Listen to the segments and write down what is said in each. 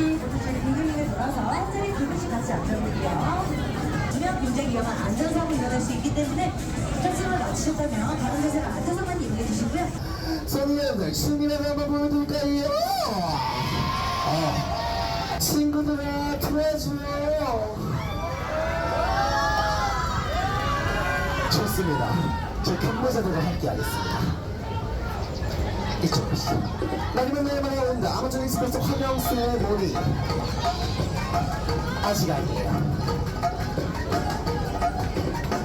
같이 모두처럼 빙글빙글 돌아서 짝짝이 두 분씩 같이 앉아볼게요. 주면 굉장히 위험한 안전사고 일어날 수 있기 때문에 짝짝을 맞추셨다면 바른 자세로 앉아서만 이용해 주시고요. 손님들 춤이라도 한번 보여드릴까요? 어. 친구들아 도와줘요 좋습니다 제 경매자들과 함께 하겠습니다 이쪽으로 오시죠 마지막 내일만에 온다 아마존 익스프레스 화명수의 모니 아직 아니에요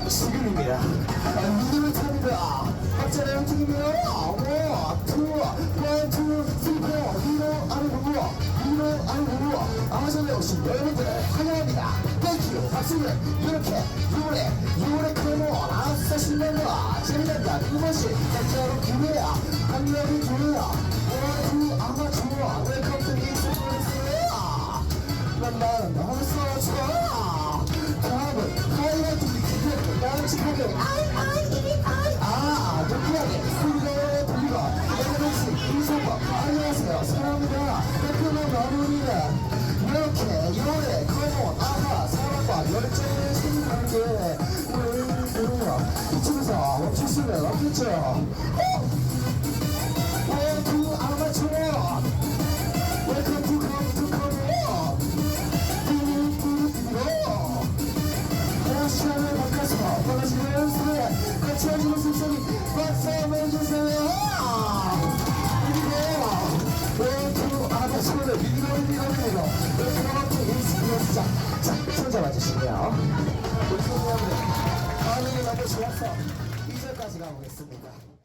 지금입니다. 믿음을 탑니다. 박자의 움직임이요. 원, 투, 원, 투, 쓰리, 포. 위로, 아래로, 위로, 아래로. 아마존에 오신 여러분들 환영합니다. 땡큐. 박수는 이렇게 박자로 기회 좋아. 다음은 하이라이트 기획 깜찍하게 아이 아이 이리 아이 아 느끼하게 스리가 돌리가 에너지 이소박 안녕하세요 사랑합니다 깔끔한 마무리가 이렇게 요래 커먼 아마 사랑과 열정을 생각하게 우리 누구야 이쪽에서 멈출 수는 없겠죠 같이 해주는 숨소리 박수 한번 주세요 그리고 왼쪽 아마 손을 밀고 밀고 밀고 왼쪽 인스피레스 자손 잡아주시고요 우리 손님들 반응이 너무 좋아서 2절까지 가보겠습니다